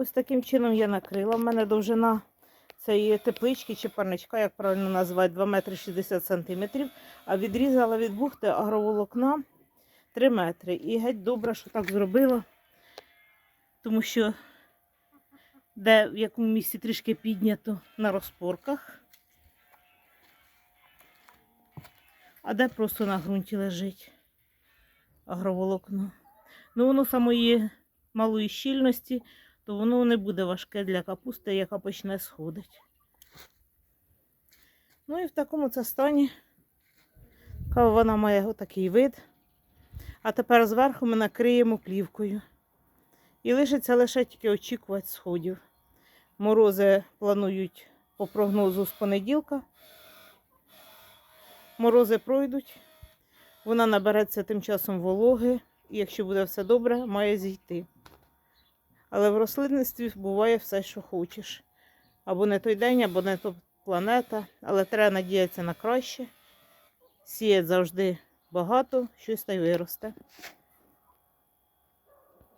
Ось таким чином я накрила. У мене довжина цієї теплички чи парничка, як правильно назвати, 2 метри 60 сантиметрів. А відрізала від бухти агроволокна 3 метри. І геть добре, що так зробила. Тому що де в якому місці трішки піднято на розпорках, а де просто на ґрунті лежить агроволокно. Ну, воно самої малої щільності, то воно не буде важке для капусти, яка почне сходити. Ну і в такому це стані. Вона має отакий вид. А тепер зверху ми накриємо плівкою. І лишиться лише тільки очікувати сходів. Морози планують по прогнозу з понеділка. Морози пройдуть. Вона набереться тим часом вологи, і якщо буде все добре, має зійти. Але в рослинництві буває все, що хочеш. Або не той день, або не то планета. Але треба надіятися на краще. Сіять завжди багато, щось та й виросте.